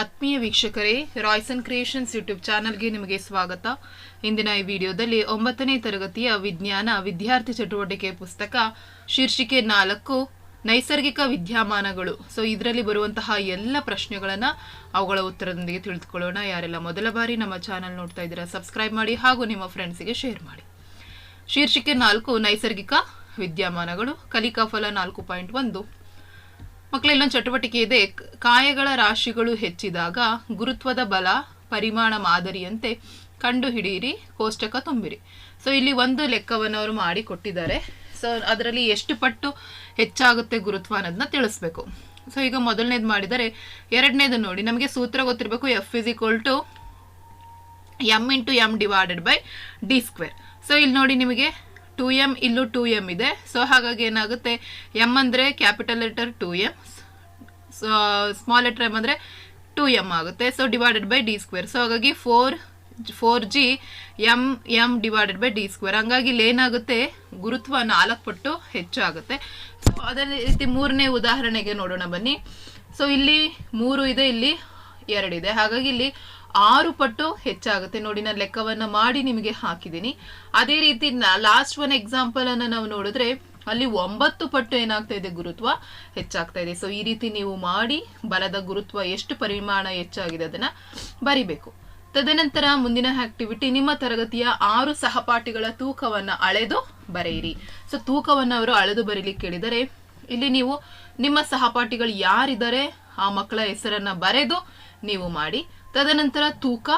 ಆತ್ಮೀಯ ವೀಕ್ಷಕರೇ Royson creations YouTube ಚಾನಲ್ಗೆ ನಿಮಗೆ ಸ್ವಾಗತ. ಇಂದಿನ ಈ ವಿಡಿಯೋದಲ್ಲಿ ಒಂಬತ್ತನೇ ತರಗತಿಯ ವಿಜ್ಞಾನ ವಿದ್ಯಾರ್ಥಿ ಚಟುವಟಿಕೆ ಪುಸ್ತಕ, ಶೀರ್ಷಿಕೆ ನಾಲ್ಕು, ನೈಸರ್ಗಿಕ ವಿದ್ಯಮಾನಗಳು. ಸೊ ಇದರಲ್ಲಿ ಬರುವಂತಹ ಎಲ್ಲ ಪ್ರಶ್ನೆಗಳನ್ನು ಅವುಗಳ ಉತ್ತರದೊಂದಿಗೆ ತಿಳಿದುಕೊಳ್ಳೋಣ. ಯಾರೆಲ್ಲ ಮೊದಲ ಬಾರಿ ನಮ್ಮ ಚಾನಲ್ ನೋಡ್ತಾ ಇದ್ದೀರಾ ಸಬ್ಸ್ಕ್ರೈಬ್ ಮಾಡಿ ಹಾಗೂ ನಿಮ್ಮ ಫ್ರೆಂಡ್ಸಿಗೆ ಶೇರ್ ಮಾಡಿ. ಶೀರ್ಷಿಕೆ ನಾಲ್ಕು, ನೈಸರ್ಗಿಕ ವಿದ್ಯಮಾನಗಳು. ಕಲಿಕಾ ಫಲ ನಾಲ್ಕು ಪಾಯಿಂಟ್ ಒಂದು. ಮಕ್ಕಳ ಇಲ್ಲೊಂದು ಚಟುವಟಿಕೆ ಇದೆ. ಕಾಯಗಳ ರಾಶಿಗಳು ಹೆಚ್ಚಿದಾಗ ಗುರುತ್ವದ ಬಲ, ಪರಿಮಾಣ ಮಾದರಿಯಂತೆ ಕಂಡು ಹಿಡಿಯಿರಿ ಕೋಷ್ಟಕ ತುಂಬಿರಿ. ಸೊ ಇಲ್ಲಿ ಒಂದು ಲೆಕ್ಕವನ್ನು ಅವರು ಮಾಡಿ ಕೊಟ್ಟಿದ್ದಾರೆ ಸೊ ಅದರಲ್ಲಿ ಎಷ್ಟು ಪಟ್ಟು ಹೆಚ್ಚಾಗುತ್ತೆ ಗುರುತ್ವ ಅನ್ನೋದನ್ನ ತಿಳಿಸ್ಬೇಕು. ಸೊ ಈಗ ಮೊದಲನೇದು ಮಾಡಿದರೆ, ಎರಡನೇದು ನೋಡಿ. ನಮಗೆ ಸೂತ್ರ ಗೊತ್ತಿರಬೇಕು F is equal to M into M divided by D square so ಇಲ್ಲಿ ನೋಡಿ ನಿಮಗೆ ಟು ಎಂ ಇಲ್ಲೂ ಟು ಎಂ ಇದೆ. ಸೊ ಹಾಗಾಗಿ ಏನಾಗುತ್ತೆ? ಎಂ ಅಂದರೆ capital letter two M small letter M ಅಂದರೆ ಟು ಎಂ ಆಗುತ್ತೆ. So divided by D square so ಹಾಗಾಗಿ four four G M M divided by D square ಹಂಗಾಗಿ ಇಲ್ಲಿ ಏನಾಗುತ್ತೆ? ಗುರುತ್ವ ನಾಲ್ಕು ಪಟ್ಟು ಹೆಚ್ಚಾಗುತ್ತೆ ಸೊ ಅದೇ ರೀತಿ ಮೂರನೇ ಉದಾಹರಣೆಗೆ ನೋಡೋಣ ಬನ್ನಿ. ಸೊ ಇಲ್ಲಿ ಮೂರು ಇದೆ, ಇಲ್ಲಿ ಎರಡಿದೆ ಹಾಗಾಗಿ ಇಲ್ಲಿ ಆರು ಪಟ್ಟು ಹೆಚ್ಚಾಗುತ್ತೆ. ನೋಡಿ, ನಾನು ಲೆಕ್ಕವನ್ನ ಮಾಡಿ ನಿಮಗೆ ಹಾಕಿದ್ದೀನಿ. ಅದೇ ರೀತಿ ಲಾಸ್ಟ್ ಒನ್ ಎಕ್ಸಾಂಪಲ್ ಅನ್ನ ನಾವು ನೋಡಿದ್ರೆ ಅಲ್ಲಿ ಒಂಬತ್ತು ಪಟ್ಟು ಏನಾಗ್ತಾ ಇದೆ? ಗುರುತ್ವ ಹೆಚ್ಚಾಗ್ತಾ ಇದೆ. ಸೊ ಈ ರೀತಿ ನೀವು ಮಾಡಿ, ಬಲದ ಗುರುತ್ವ ಎಷ್ಟು ಪರಿಮಾಣ ಹೆಚ್ಚಾಗಿದೆ ಅದನ್ನ ಬರಿಬೇಕು. ತದನಂತರ ಮುಂದಿನ ಆಕ್ಟಿವಿಟಿ ನಿಮ್ಮ ತರಗತಿಯ ಆರು ಸಹಪಾಠಿಗಳ ತೂಕವನ್ನ ಅಳೆದು ಬರೆಯಿರಿ. ಸೊ ತೂಕವನ್ನ ಅವರು ಅಳೆದು ಬರೀಲಿಕ್ಕೆ ಕೇಳಿದರೆ ಇಲ್ಲಿ ನೀವು ನಿಮ್ಮ ಸಹಪಾಠಿಗಳು ಯಾರಿದ್ದಾರೆ, ಆ ಮಕ್ಕಳ ಹೆಸರನ್ನ ಬರೆದು ನೀವು ಮಾಡಿ ತದನಂತರ ತೂಕ,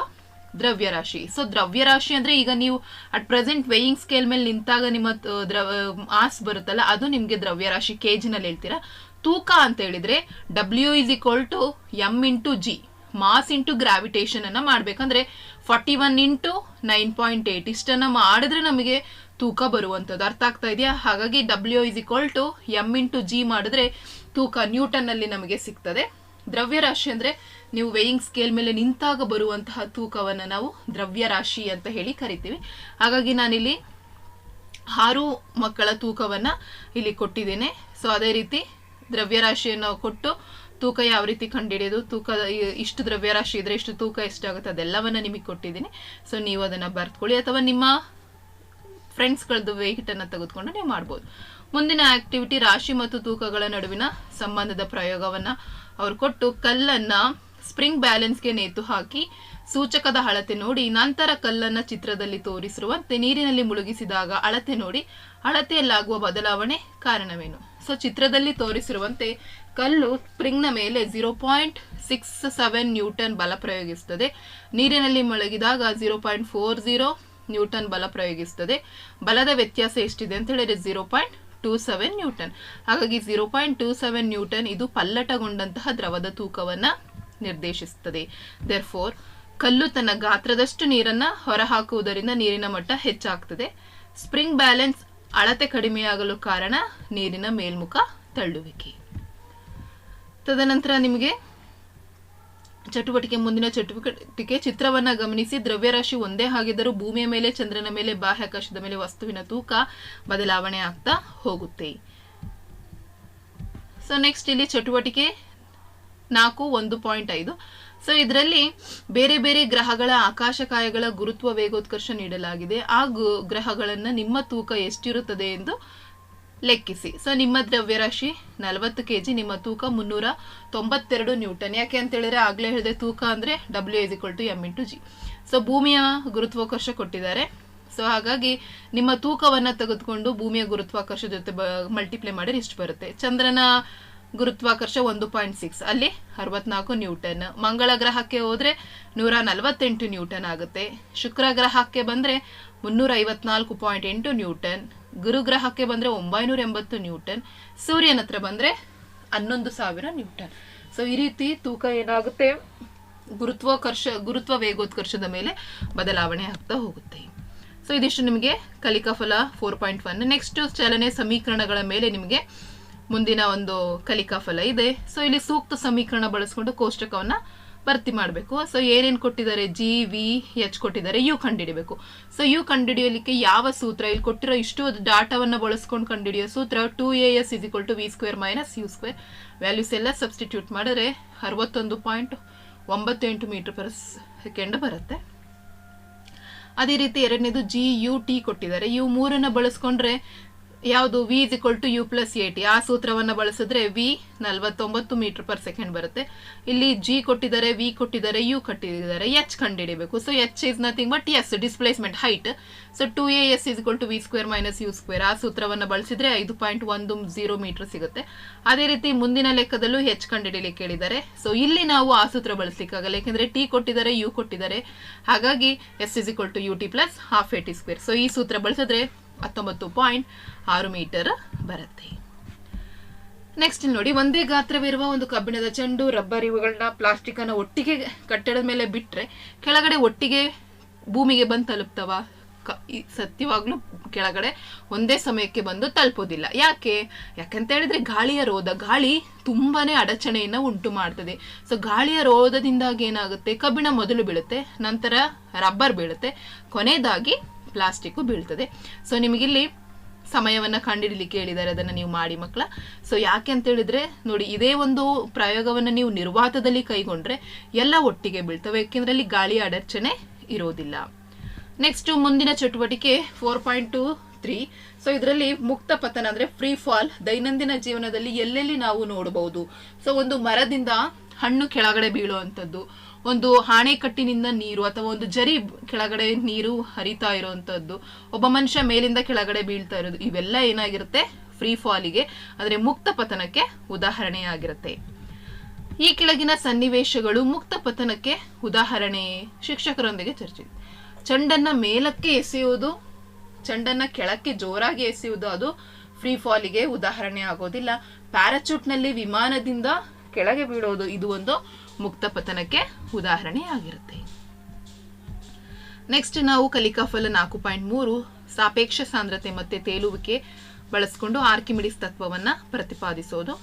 ದ್ರವ್ಯರಾಶಿ. ಸೊ ದ್ರವ್ಯರಾಶಿ ಅಂದ್ರೆ ಈಗ ನೀವು ಅಟ್ ಪ್ರೆಸೆಂಟ್ ವೇಯಿಂಗ್ ಸ್ಕೇಲ್ ಮೇಲೆ ನಿಂತಾಗ ನಿಮ್ಮ ದ್ರವ ಮಾಸ್ ಬರುತ್ತಲ್ಲ, ಅದು ನಿಮ್ಗೆ ದ್ರವ್ಯರಾಶಿ ನಲ್ಲಿ ಹೇಳ್ತೀರಾ. ತೂಕ ಅಂತ ಹೇಳಿದ್ರೆ W is equal to M into G mass into gravitation ಅನ್ನ ಮಾಡ್ಬೇಕಂದ್ರೆ forty one into nine point eight ಇಷ್ಟನ್ನ ಮಾಡಿದ್ರೆ ನಮಗೆ ತೂಕ ಬರುವಂಥದ್ದು ಅರ್ಥ ಆಗ್ತಾ ಇದೆಯಾ? ಹಾಗಾಗಿ W is equal to M into G ಮಾಡಿದ್ರೆ ತೂಕ ನ್ಯೂಟನ್ ಅಲ್ಲಿ ನಮಗೆ ಸಿಗ್ತದೆ. ದ್ರವ್ಯರಾಶಿ ಅಂದ್ರೆ ನೀವು ವೇಯಿಂಗ್ ಸ್ಕೇಲ್ ಮೇಲೆ ನಿಂತಾಗ ಬರುವಂತಹ ತೂಕವನ್ನು ನಾವು ದ್ರವ್ಯರಾಶಿ ಅಂತ ಹೇಳಿ ಕರಿತೀವಿ. ಹಾಗಾಗಿ ನಾನಿಲ್ಲಿ ಆರು ಮಕ್ಕಳ ತೂಕವನ್ನು ಇಲ್ಲಿ ಕೊಟ್ಟಿದ್ದೇನೆ. ಸೊ ಅದೇ ರೀತಿ ದ್ರವ್ಯರಾಶಿಯನ್ನು ಕೊಟ್ಟು ತೂಕ ಯಾವ ರೀತಿ ಕಂಡುಹಿಡಿಯೋದು, ತೂಕ ಇಷ್ಟು ದ್ರವ್ಯರಾಶಿ ಇದ್ರೆ ಇಷ್ಟು ತೂಕ ಎಷ್ಟಾಗುತ್ತೆ ಅದೆಲ್ಲವನ್ನು ನಿಮಗೆ ಕೊಟ್ಟಿದ್ದೀನಿ. ಸೊ ನೀವು ಅದನ್ನು ಬರ್ತ್ಕೊಳ್ಳಿ ಅಥವಾ ನಿಮ್ಮ ಫ್ರೆಂಡ್ಸ್ಗಳದ್ದು ವೆಯ್ಟನ್ನು ತೆಗೆದುಕೊಂಡು ನೀವು ಮಾಡ್ಬೋದು. ಮುಂದಿನ ಆಕ್ಟಿವಿಟಿ ರಾಶಿ ಮತ್ತು ತೂಕಗಳ ನಡುವಿನ ಸಂಬಂಧದ ಪ್ರಯೋಗವನ್ನು ಅವರು ಕೊಟ್ಟು ಕಲ್ಲನ್ನ ಸ್ಪ್ರಿಂಗ್ ಬ್ಯಾಲೆನ್ಸ್ಗೆ ನೇತು ಹಾಕಿ ಸೂಚಕದ ಅಳತೆ ನೋಡಿ, ನಂತರ ಕಲ್ಲನ್ನು ಚಿತ್ರದಲ್ಲಿ ತೋರಿಸಿರುವಂತೆ ನೀರಿನಲ್ಲಿ ಮುಳುಗಿಸಿದಾಗ ಅಳತೆ ನೋಡಿ, ಅಳತೆಯಲ್ಲಾಗುವ ಬದಲಾವಣೆ ಕಾರಣವೇನು? ಸೊ ಚಿತ್ರದಲ್ಲಿ ತೋರಿಸಿರುವಂತೆ ಕಲ್ಲು ಸ್ಪ್ರಿಂಗ್ನ ಮೇಲೆ zero point six seven newton ಬಲ ಪ್ರಯೋಗಿಸುತ್ತದೆ. ನೀರಿನಲ್ಲಿ ಮುಳುಗಿದಾಗ zero point four zero newton ಬಲ ಪ್ರಯೋಗಿಸುತ್ತದೆ. ಬಲದ ವ್ಯತ್ಯಾಸ ಎಷ್ಟಿದೆ ಅಂತ ಹೇಳಿದ್ರೆ zero point two seven newton ಹಾಗಾಗಿ zero point two seven newton ಇದು ಪಲ್ಲಟಗೊಂಡಂತಹ ದ್ರವದ ತೂಕವನ್ನ ನಿರ್ದೇಶಿಸುತ್ತದೆ. ದೇರ್ ಫೋರ್ ಕಲ್ಲು ತನ್ನ ಗಾತ್ರದಷ್ಟು ನೀರನ್ನ ಹೊರಹಾಕುವುದರಿಂದ ನೀರಿನ ಮಟ್ಟ ಹೆಚ್ಚಾಗ್ತದೆ. ಸ್ಪ್ರಿಂಗ್ ಬ್ಯಾಲೆನ್ಸ್ ಅಳತೆ ಕಡಿಮೆಯಾಗಲು ಕಾರಣ ನೀರಿನ ಮೇಲ್ಮುಖ ತಳ್ಳುವಿಕೆ. ತದನಂತರ ನಿಮಗೆ ಚಟುವಟಿಕೆ, ಮುಂದಿನ ಚಟುವಟಿಕೆ. ಚಿತ್ರವನ್ನ ಗಮನಿಸಿ. ದ್ರವ್ಯರಾಶಿ ಒಂದೇ ಆಗಿದ್ದರೂ ಭೂಮಿಯ ಮೇಲೆ, ಚಂದ್ರನ ಮೇಲೆ, ಬಾಹ್ಯಾಕಾಶದ ಮೇಲೆ ವಸ್ತುವಿನ ತೂಕ ಬದಲಾವಣೆ ಆಗ್ತಾ ಹೋಗುತ್ತೆ. ಸೊ ನೆಕ್ಸ್ಟ್ ಇಲ್ಲಿ ಚಟುವಟಿಕೆ ನಾಲ್ಕು ಒಂದು ಪಾಯಿಂಟ್ ಐದು. ಸೊ ಇದರಲ್ಲಿ ಬೇರೆ ಬೇರೆ ಗ್ರಹಗಳ ಆಕಾಶಕಾಯಗಳ ಗುರುತ್ವ ವೇಗೋತ್ಕರ್ಷ ನೀಡಲಾಗಿದೆ. ಆ ಗ್ರಹಗಳನ್ನು ನಿಮ್ಮ ತೂಕ ಎಷ್ಟಿರುತ್ತದೆ ಎಂದು ಲೆಕ್ಕಿಸಿ. ಸೊ ನಿಮ್ಮ ದ್ರವ್ಯರಾಶಿ ನಲವತ್ತು ಕೆ ಜಿ ನಿಮ್ಮ ತೂಕ ಮುನ್ನೂರ ತೊಂಬತ್ತೆರಡು ನ್ಯೂಟನ್. ಯಾಕೆ ಅಂತ ಹೇಳಿದ್ರೆ ಆಗ್ಲೇ ಹೇಳಿದೆ ತೂಕ ಅಂದ್ರೆ W is equal to M into G so ಭೂಮಿಯ ಗುರುತ್ವಾಕರ್ಷ ಕೊಟ್ಟಿದ್ದಾರೆ. ಸೊ ಹಾಗಾಗಿ ನಿಮ್ಮ ತೂಕವನ್ನ ತೆಗೆದುಕೊಂಡು ಭೂಮಿಯ ಗುರುತ್ವಾಕರ್ಷ ಜೊತೆ ಮಲ್ಟಿಪ್ಲೈ ಮಾಡಿದ್ರೆ ಇಷ್ಟು ಬರುತ್ತೆ. ಚಂದ್ರನ ಗುರುತ್ವಾಕರ್ಷ ಒಂದು ಪಾಯಿಂಟ್ ಸಿಕ್ಸ್. ಅಲ್ಲಿ ಅರವತ್ನಾಲ್ಕು ನ್ಯೂಟನ್. ಮಂಗಳ ಗ್ರಹಕ್ಕೆ ಹೋದ್ರೆ ನೂರ ನಲವತ್ತೆಂಟು ನ್ಯೂಟನ್ ಆಗುತ್ತೆ. ಶುಕ್ರ ಗ್ರಹಕ್ಕೆ ಬಂದ್ರೆ ಮುನ್ನೂರ ಐವತ್ನಾಲ್ಕು ಪಾಯಿಂಟ್ ಎಂಟು ನ್ಯೂಟನ್. ಗುರು ಗ್ರಹಕ್ಕೆ ಬಂದ್ರೆ ಒಂಬೈನೂರ ಎಂಬತ್ತು ನ್ಯೂಟನ್. ಸೂರ್ಯನ ಹತ್ರ ಬಂದ್ರೆ ಹನ್ನೊಂದು ಸಾವಿರ ನ್ಯೂಟನ್. ಸೊ ಈ ರೀತಿ ತೂಕ ಏನಾಗುತ್ತೆ? ಗುರುತ್ವಾಕರ್ಷ, ಗುರುತ್ವ ವೇಗೋತ್ಕರ್ಷದ ಮೇಲೆ ಬದಲಾವಣೆ ಆಗ್ತಾ ಹೋಗುತ್ತೆ. ಸೊ ಇದಿಷ್ಟು ನಿಮಗೆ ಕಲಿಕಾ ಫಲ ಫೋರ್ ಪಾಯಿಂಟ್ ಒನ್ ನೆಕ್ಸ್ಟ್ ಚಲನೆ ಸಮೀಕರಣಗಳ ಮೇಲೆ ನಿಮಗೆ ಮುಂದಿನ ಒಂದು ಕಲಿಕಾ ಫಲ ಇದೆ. ಸೊ ಇಲ್ಲಿ ಸೂಕ್ತ ಸಮೀಕರಣ ಬಳಸ್ಕೊಂಡು ಕೋಷ್ಟಕವನ್ನ ಭರ್ತಿ ಮಾಡಬೇಕು. ಸೊ ಏನೇನು ಕೊಟ್ಟಿದ್ದಾರೆ? ಜಿ ವಿ ಎಚ್ ಕೊಟ್ಟಿದ್ದಾರೆ. ಯು ಕಂಡುಹಿಡಿಬೇಕು. ಸೊ ಯು ಕಂಡುಹಿಡಿಯಲಿಕ್ಕೆ ಯಾವ ಸೂತ್ರ? ಇಲ್ಲಿ ಕೊಟ್ಟಿರೋ ಇಷ್ಟು ಡಾಟಾವನ್ನು ಬಳಸ್ಕೊಂಡು ಕಂಡುಹಿಡಿಯೋ ಸೂತ್ರ two A S is equal to V square minus U square values ಎಲ್ಲ ಸಬ್ಸ್ಟಿಟ್ಯೂಟ್ ಮಾಡಿದ್ರೆ ಅರವತ್ತೊಂದು ಪಾಯಿಂಟ್ ಒಂಬತ್ತು ಎಂಟು ಮೀಟರ್ ಪರ್ ಸೆಕೆಂಡ್ ಬರುತ್ತೆ. ಅದೇ ರೀತಿ ಎರಡನೇದು ಜಿ ಯು ಟಿ ಕೊಟ್ಟಿದ್ದಾರೆ. ಇವು ಮೂರನ್ನು ಬಳಸ್ಕೊಂಡ್ರೆ ಯಾವುದು V is equal to U plus A T ಆ ಸೂತ್ರವನ್ನು ಬಳಸಿದ್ರೆ ವಿ ನಲವತ್ತೊಂಬತ್ತು ಮೀಟರ್ ಪರ್ ಸೆಕೆಂಡ್ ಬರುತ್ತೆ. ಇಲ್ಲಿ ಜಿ ಕೊಟ್ಟಿದ್ದಾರೆ ವಿ ಕೊಟ್ಟಿದ್ದಾರೆ ಯು ಕೊಟ್ಟಿದ್ದಾರೆ. ಎಚ್ ಕಂಡುಹಿಡಿಬೇಕು. So H is nothing but S displacement height so two A S is equal to V square minus U square ಆ ಸೂತ್ರವನ್ನು ಬಳಸಿದ್ರೆ ಐದು ಪಾಯಿಂಟ್ ಒಂದು ಜೀರೋ ಮೀಟರ್ ಸಿಗುತ್ತೆ. ಅದೇ ರೀತಿ ಮುಂದಿನ ಲೆಕ್ಕದಲ್ಲೂ ಎಚ್ ಕಂಡುಹಿಡಿಲಿಕ್ಕೆ ಹೇಳಿದ್ದಾರೆ. ಸೊ ಇಲ್ಲಿ ನಾವು ಆ ಸೂತ್ರ ಬಳಸಲಿಕ್ಕಾಗಲ್ಲ. ಯಾಕೆಂದ್ರೆ ಟಿ ಕೊಟ್ಟಿದ್ದಾರೆ ಯು ಕೊಟ್ಟಿದ್ದಾರೆ. ಹಾಗಾಗಿ S is equal to U T plus half A T square so ಈ ಸೂತ್ರ ಬಳಸಿದ್ರೆ ಹತ್ತೊಂಬತ್ತು ಪಾಯಿಂಟ್ ಆರು ಮೀಟರ್ ಬರುತ್ತೆ. ನೆಕ್ಸ್ಟ್ ನೋಡಿ, ಒಂದೇ ಗಾತ್ರವಿರುವ ಒಂದು ಕಬ್ಬಿಣದ ಚೆಂಡು, ರಬ್ಬರ್ ಇವುಗಳನ್ನ ಪ್ಲಾಸ್ಟಿಕ್ ಅನ್ನ ಒಟ್ಟಿಗೆ ಕಟ್ಟಡದ ಮೇಲೆ ಬಿಟ್ಟರೆ ಕೆಳಗಡೆ ಒಟ್ಟಿಗೆ ಭೂಮಿಗೆ ಬಂದು ತಲುಪ್ತವ? ಸತ್ಯವಾಗ್ಲೂ ಕೆಳಗಡೆ ಒಂದೇ ಸಮಯಕ್ಕೆ ಬಂದು ತಲುಪೋದಿಲ್ಲ. ಯಾಕೆ? ಯಾಕಂತ ಹೇಳಿದ್ರೆ ಗಾಳಿಯ ರೋಧ, ಗಾಳಿ ತುಂಬಾನೇ ಅಡಚಣೆಯನ್ನ ಉಂಟು ಮಾಡ್ತದೆ. ಸೊ ಗಾಳಿಯ ರೋಧದಿಂದಾಗಿ ಏನಾಗುತ್ತೆ? ಕಬ್ಬಿಣ ಮೊದಲು ಬೀಳುತ್ತೆ, ನಂತರ ರಬ್ಬರ್ ಬೀಳುತ್ತೆ. ಕೊನೆಯದಾಗಿ ಪ್ಲಾಸ್ಟಿಕ್ ಬೀಳ್ತದೆ. ಸೊ ನಿಮಗಿಲ್ಲಿ ಸಮಯವನ್ನು ಕಂಡುಹಿಡಲಿಕ್ಕೆ ಹೇಳಿದ್ದಾರೆ, ಅದನ್ನು ನೀವು ಮಾಡಿ ಮಕ್ಕಳ ಸೊ ಯಾಕೆ ಅಂತ ಹೇಳಿದ್ರೆ, ನೋಡಿ, ಇದೇ ಒಂದು ಪ್ರಯೋಗವನ್ನು ನೀವು ನಿರ್ವಾತದಲ್ಲಿ ಕೈಗೊಂಡ್ರೆ ಎಲ್ಲ ಒಟ್ಟಿಗೆ ಬೀಳ್ತವೆ. ಯಾಕೆಂದ್ರೆ ಅಲ್ಲಿ ಗಾಳಿ ಅಡಚಣೆ ಇರೋದಿಲ್ಲ. ನೆಕ್ಸ್ಟ್ ಮುಂದಿನ ಚಟುವಟಿಕೆ four point two three so ಇದರಲ್ಲಿ ಮುಕ್ತ ಪತನ ಅಂದರೆ ಫ್ರೀ ಫಾಲ್ ದೈನಂದಿನ ಜೀವನದಲ್ಲಿ ಎಲ್ಲೆಲ್ಲಿ ನಾವು ನೋಡಬಹುದು ಸೊ ಒಂದು ಮರದಿಂದ ಹಣ್ಣು ಕೆಳಗಡೆ ಬೀಳುವಂಥದ್ದು. ಒಂದು ಆಣೆಕಟ್ಟಿನಿಂದ ನೀರು ಅಥವಾ ಒಂದು ಜರಿ ಕೆಳಗಡೆ ನೀರು ಹರಿತಾ ಇರುವಂತದ್ದು ಒಬ್ಬ ಮನುಷ್ಯ ಮೇಲಿಂದ ಕೆಳಗಡೆ ಬೀಳ್ತಾ ಇರೋದು ಇವೆಲ್ಲ ಏನಾಗಿರುತ್ತೆ? ಫ್ರೀ ಫಾಲಿಗೆ ಅಂದ್ರೆ ಮುಕ್ತ ಪತನಕ್ಕೆ ಉದಾಹರಣೆಯಾಗಿರುತ್ತೆ. ಈ ಕೆಳಗಿನ ಸನ್ನಿವೇಶಗಳು ಮುಕ್ತ ಪತನಕ್ಕೆ ಉದಾಹರಣೆ. ಶಿಕ್ಷಕರೊಂದಿಗೆ ಚರ್ಚೆ. ಚಂಡನ್ನ ಮೇಲಕ್ಕೆ ಎಸೆಯುವುದು, ಚಂಡನ್ನ ಕೆಳಕ್ಕೆ ಜೋರಾಗಿ ಎಸೆಯುವುದು, ಅದು ಫ್ರೀ ಫಾಲಿಗೆ ಉದಾಹರಣೆ ಆಗೋದಿಲ್ಲ. ಪ್ಯಾರಾಚೂಟ್ನಲ್ಲಿ ವಿಮಾನದಿಂದ ಕೆಳಗೆ ಬೀಳೋದು, ಇದು ಒಂದು ಮುಕ್ತ ಪತನಕ್ಕೆ ಉದಾಹರಣೆ ಆಗಿರುತ್ತೆ ನೆಕ್ಸ್ಟ್ ನಾವು ಕಲಿಕಾಫಲ ನಾಲ್ಕು ಪಾಯಿಂಟ್ ಮೂರು, ಸಾಪೇಕ್ಷ ಸಾಂದ್ರತೆ ಮತ್ತೆ ತೇಲುವಿಕೆ ಬಳಸ್ಕೊಂಡು ಆರ್ಕಿಮಿಡಿಸ್ ತತ್ವವನ್ನ ಪ್ರತಿಪಾದಿಸೋದು.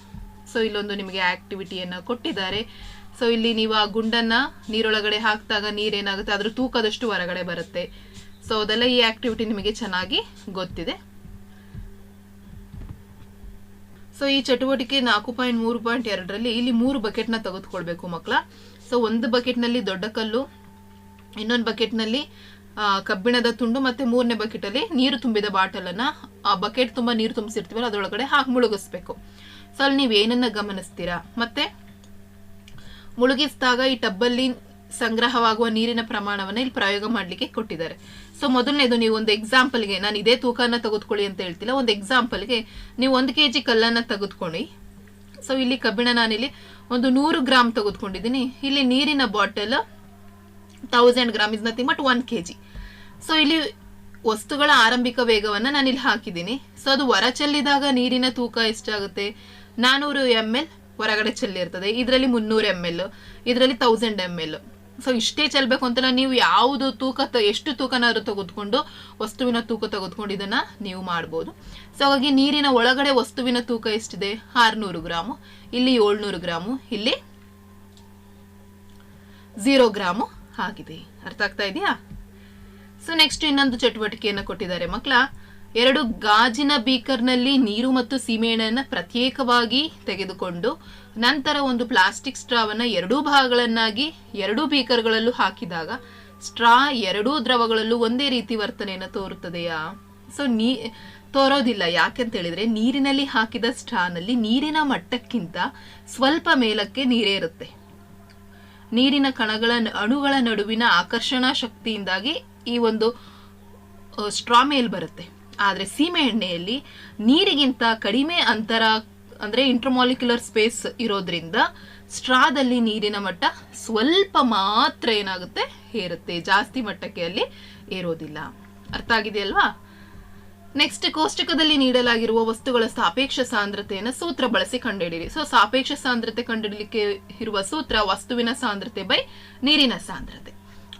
ಸೊ ಇಲ್ಲೊಂದು ನಿಮಗೆ ಆಕ್ಟಿವಿಟಿಯನ್ನು ಕೊಟ್ಟಿದ್ದಾರೆ. ಸೊ ಇಲ್ಲಿ ನೀವು ಆ ಗುಂಡನ್ನ ನೀರೊಳಗಡೆ ಹಾಕಿದಾಗ ನೀರೇನಾಗುತ್ತೆ ಅದ್ರ ತೂಕದಷ್ಟು ಹೊರಗಡೆ ಬರುತ್ತೆ. ಸೊ ಅದೆಲ್ಲ ಈ ಆಕ್ಟಿವಿಟಿ ನಿಮಗೆ ಚೆನ್ನಾಗಿ ಗೊತ್ತಿದೆ. ಸೊ ಈ ಚಟುವಟಿಕೆ ನಾಲ್ಕು ಪಾಯಿಂಟ್ ಮೂರು ಪಾಯಿಂಟ್ ಎರಡರಲ್ಲಿ ಇಲ್ಲಿ ಮೂರು ಬಕೆಟ್ನ ತೆಗೆದುಕೊಳ್ಬೇಕು ಮಕ್ಕಳ ಸೊ ಒಂದು ಬಕೆಟ್ನಲ್ಲಿ ದೊಡ್ಡ ಕಲ್ಲು, ಇನ್ನೊಂದು ಬಕೆಟ್ನಲ್ಲಿ ಕಬ್ಬಿಣದ ತುಂಡು ಮತ್ತೆ ಮೂರನೇ ಬಕೆಟಲ್ಲಿ ನೀರು ತುಂಬಿದ ಬಾಟಲನ್ನು ಆ ಬಕೆಟ್ ತುಂಬ ನೀರು ತುಂಬಿಸಿರ್ತೀವಲ್ಲ ಅದರೊಳಗಡೆ ಹಾಕಿ ಮುಳುಗಿಸ್ಬೇಕು. ಸೊ ಅಲ್ಲಿ ನೀವು ಏನನ್ನ ಗಮನಿಸ್ತೀರಾ? ಮತ್ತೆ ಮುಳುಗಿಸಿದಾಗ ಈ ಟಬ್ಬಲ್ಲಿ ಸಂಗ್ರಹವಾಗುವ ನೀರಿನ ಪ್ರಮಾಣವನ್ನ ಇಲ್ಲಿ ಪ್ರಯೋಗ ಮಾಡ್ಲಿಕ್ಕೆ ಕೊಟ್ಟಿದ್ದಾರೆ. ಸೊ ಮೊದಲನೇದು ನೀವು ಒಂದು ಎಕ್ಸಾಂಪಲ್ಗೆ ನಾನು ಇದೇ ತೂಕನ ತೆಗೆದುಕೊಳ್ಳಿ ಅಂತ ಹೇಳ್ತಿಲ್ಲ, ಒಂದು ಎಕ್ಸಾಂಪಲ್ಗೆ ನೀವು ಒಂದು ಕೆ ಜಿ ಕಲ್ಲನ್ನ ತೆಗೆದುಕೊಳ್ಳಿ. ಸೊ ಇಲ್ಲಿ ಕಬ್ಬಿಣ ನಾನಿಲ್ಲಿ ಒಂದು ನೂರು ಗ್ರಾಮ್ ತೆಗೆದುಕೊಂಡಿದ್ದೀನಿ. ಇಲ್ಲಿ ನೀರಿನ bottle thousand gram is nothing but one K G so ಇಲ್ಲಿ ವಸ್ತುಗಳ ಆರಂಭಿಕ ವೇಗವನ್ನ ನಾನು ಇಲ್ಲಿ ಹಾಕಿದ್ದೀನಿ. ಸೊ ಅದು ಹೊರ ಚೆಲ್ಲಿದಾಗ ನೀರಿನ ತೂಕ ಎಷ್ಟಾಗುತ್ತೆ? ನಾನ್ನೂರು ಎಂ ಎಲ್ ಹೊರಗಡೆ ಚೆಲ್ಲಿರ್ತದೆ. ಇದರಲ್ಲಿ ಮುನ್ನೂರು ಎಂ ಎಲ್ ಇದರಲ್ಲಿ ತೌಸಂಡ್ ಎಂ ಎಲ್ ಸೊ ಇಷ್ಟೇ ಚೆಲ್ಬೇಕು ಅಂತಲ್ಲ ನೀವು ಯಾವುದು ತೂಕ ಎಷ್ಟು ತೂಕನಾದ್ರು ತೆಗೆದುಕೊಂಡು, ವಸ್ತುವಿನ ತೂಕ ತೆಗೆದುಕೊಂಡು ಇದನ್ನ ನೀವು ಮಾಡ್ಬೋದು. ಸೊ ಹಾಗಾಗಿ ನೀರಿನ ಒಳಗಡೆ ವಸ್ತುವಿನ ತೂಕ ಎಷ್ಟಿದೆ? ಆರುನೂರು ಗ್ರಾಮು. ಇಲ್ಲಿ ಏಳ್ನೂರು ಗ್ರಾಮು. ಇಲ್ಲಿ ಝೀರೋ ಗ್ರಾಮು ಆಗಿದೆ. ಅರ್ಥ ಆಗ್ತಾ ಇದೆಯಾ? ಸೊ ನೆಕ್ಸ್ಟ್ ಇನ್ನೊಂದು ಚಟುವಟಿಕೆಯನ್ನು ಕೊಟ್ಟಿದ್ದಾರೆ ಮಕ್ಕಳ. ಎರಡು ಗಾಜಿನ ಬೀಕರ್ನಲ್ಲಿ ನೀರು ಮತ್ತು ಸೀಮೆಎಣ್ಣೆಯನ್ನು ಪ್ರತ್ಯೇಕವಾಗಿ ತೆಗೆದುಕೊಂಡು ನಂತರ ಒಂದು ಪ್ಲಾಸ್ಟಿಕ್ ಸ್ಟ್ರಾವನ್ನ ಎರಡೂ ಭಾಗಗಳನ್ನಾಗಿ, ಎರಡೂ ಬೀಕರ್ಗಳಲ್ಲೂ ಹಾಕಿದಾಗ ಸ್ಟ್ರಾ ಎರಡೂ ದ್ರವಗಳಲ್ಲೂ ಒಂದೇ ರೀತಿ ವರ್ತನೆಯನ್ನು ತೋರುತ್ತದೆಯಾ? ಸೊ ನೀ, ತೋರೋದಿಲ್ಲ. ಯಾಕೆಂತ ಹೇಳಿದ್ರೆ ನೀರಿನಲ್ಲಿ ಹಾಕಿದ ಸ್ಟ್ರಾನಲ್ಲಿ ನೀರಿನ ಮಟ್ಟಕ್ಕಿಂತ ಸ್ವಲ್ಪ ಮೇಲಕ್ಕೆ ನೀರೇ ಇರುತ್ತೆ. ನೀರಿನ ಕಣಗಳ ಅಣುಗಳ ನಡುವಿನ ಆಕರ್ಷಣಾ ಶಕ್ತಿಯಿಂದಾಗಿ ಈ ಒಂದು, ಸ್ಟ್ರಾ ಮೇಲ್ ಬರುತ್ತೆ. ಆದರೆ ಸೀಮೆ ಎಣ್ಣೆಯಲ್ಲಿ ನೀರಿಗಿಂತ ಕಡಿಮೆ ಅಂತರ ಅಂದ್ರೆ ಇಂಟರ್ಮಾಲಿಕ್ಯುಲರ್ ಸ್ಪೇಸ್ ಇರೋದ್ರಿಂದ ಸ್ಟ್ರಾದಲ್ಲಿ ನೀರಿನ ಮಟ್ಟ ಸ್ವಲ್ಪ ಮಾತ್ರ ಏನಾಗುತ್ತೆ? ಏರುತ್ತೆ. ಜಾಸ್ತಿ ಮಟ್ಟಕ್ಕೆ ಅಲ್ಲಿ ಏರೋದಿಲ್ಲ. ಅರ್ಥ ಆಗಿದೆಯಲ್ವಾ? ನೆಕ್ಸ್ಟ್ ಕೋಷ್ಟಕದಲ್ಲಿ ನೀಡಲಾಗಿರುವ ವಸ್ತುಗಳ ಸಾಪೇಕ್ಷ ಸಾಂದ್ರತೆಯನ್ನು ಸೂತ್ರ ಬಳಸಿ ಕಂಡುಹಿಡಿಯಿರಿ. ಸೊ ಸಾಪೇಕ್ಷ ಸಾಂದ್ರತೆ ಕಂಡುಹಿಡಲಿಕ್ಕೆ ಇರುವ ಸೂತ್ರ ವಸ್ತುವಿನ ಸಾಂದ್ರತೆ ಬೈ ನೀರಿನ ಸಾಂದ್ರತೆ.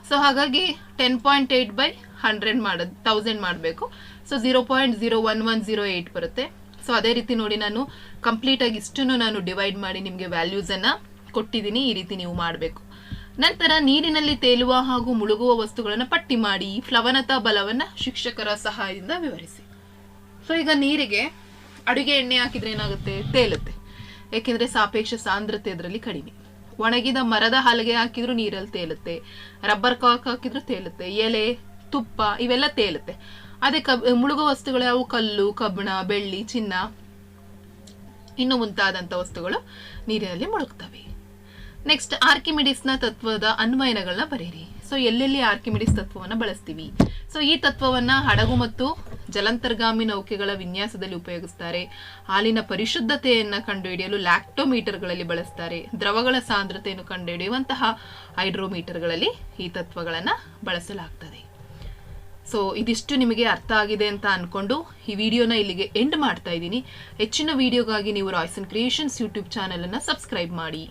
ಸೊ ಹಾಗಾಗಿ ten point eight by hundred ಮಾಡೋದು ತೌಸಂಡ್ ಮಾಡಬೇಕು. So zero point zero one one zero eight ಬರುತ್ತೆ. ಸೊ ಅದೇ ರೀತಿ ನೋಡಿ ನಾನು ಕಂಪ್ಲೀಟ್ ಆಗಿ ಇಷ್ಟನ್ನು ನಾನು ಡಿವೈಡ್ ಮಾಡಿ ನಿಮಗೆ ವ್ಯಾಲ್ಯೂಸನ್ನು ಕೊಟ್ಟಿದ್ದೀನಿ. ಈ ರೀತಿ ನೀವು ಮಾಡಬೇಕು. ನಂತರ ನೀರಿನಲ್ಲಿ ತೇಲುವ ಹಾಗೂ ಮುಳುಗುವ ವಸ್ತುಗಳನ್ನು ಪಟ್ಟಿ ಮಾಡಿ ಪ್ಲವನತಾ ಬಲವನ್ನು ಶಿಕ್ಷಕರ ಸಹಾಯದಿಂದ ವಿವರಿಸಿ. ಸೊ ಈಗ ನೀರಿಗೆ ಅಡುಗೆ ಎಣ್ಣೆ ಹಾಕಿದ್ರೆ ಏನಾಗುತ್ತೆ? ತೇಲುತ್ತೆ. ಯಾಕೆಂದ್ರೆ ಸಾಪೇಕ್ಷ ಸಾಂದ್ರತೆ ಅದರಲ್ಲಿ ಕಡಿಮೆ. ಒಣಗಿದ ಮರದ ಹಲಗೆ ಹಾಕಿದ್ರು ನೀರಲ್ಲಿ ತೇಲುತ್ತೆ. ರಬ್ಬರ್ ಕಾಕ್ ಹಾಕಿದ್ರು ತೇಲುತ್ತೆ. ಎಲೆ, ತುಪ್ಪ ಇವೆಲ್ಲ ತೇಲುತ್ತೆ. ಅದೇ ಕಬ್, ಮುಳುಗುವ ವಸ್ತುಗಳು ಯಾವುವು? ಕಲ್ಲು, ಕಬ್ಬಣ, ಬೆಳ್ಳಿ, ಚಿನ್ನ. ಇನ್ನು ಮುಂತಾದಂಥ ವಸ್ತುಗಳು ನೀರಿನಲ್ಲಿ ಮುಳುಗ್ತವೆ. ನೆಕ್ಸ್ಟ್ ಆರ್ಕಿಮಿಡಿಸ್ನ ತತ್ವದ ಅನ್ವಯನಗಳನ್ನ ಬರೀರಿ ಸೊ ಎಲ್ಲೆಲ್ಲಿ ಆರ್ಕಿಮಿಡಿಸ್ ತತ್ವವನ್ನು ಬಳಸ್ತೀವಿ? ಸೊ ಈ ತತ್ವವನ್ನು ಹಡಗು ಮತ್ತು ಜಲಂತರ್ಗಾಮಿ ನೌಕೆಗಳ ವಿನ್ಯಾಸದಲ್ಲಿ ಉಪಯೋಗಿಸ್ತಾರೆ. ಹಾಲಿನ ಪರಿಶುದ್ಧತೆಯನ್ನು ಕಂಡುಹಿಡಿಯಲು ಲ್ಯಾಕ್ಟೋಮೀಟರ್ಗಳಲ್ಲಿ ಬಳಸ್ತಾರೆ. ದ್ರವಗಳ ಸಾಂದ್ರತೆಯನ್ನು ಕಂಡುಹಿಡಿಯುವಂತಹ ಹೈಡ್ರೋಮೀಟರ್ಗಳಲ್ಲಿ ಈ ತತ್ವಗಳನ್ನು ಬಳಸಲಾಗ್ತದೆ. ಸೊ ಇದಿಷ್ಟು ನಿಮಗೆ ಅರ್ಥ ಆಗಿದೆ ಅಂತ ಅಂದ್ಕೊಂಡು ಈ ವಿಡಿಯೋನ ಇಲ್ಲಿಗೆ ಎಂಡ್ ಮಾಡ್ತಾ ಇದ್ದೀನಿ. ಹೆಚ್ಚಿನ ವಿಡಿಯೋಗಾಗಿ ನೀವು ರಾಯ್ಸನ್ ಕ್ರಿಯೇಷನ್ಸ್ ಯೂಟ್ಯೂಬ್ ಚಾನಲನ್ನು ಸಬ್ಸ್ಕ್ರೈಬ್ ಮಾಡಿ.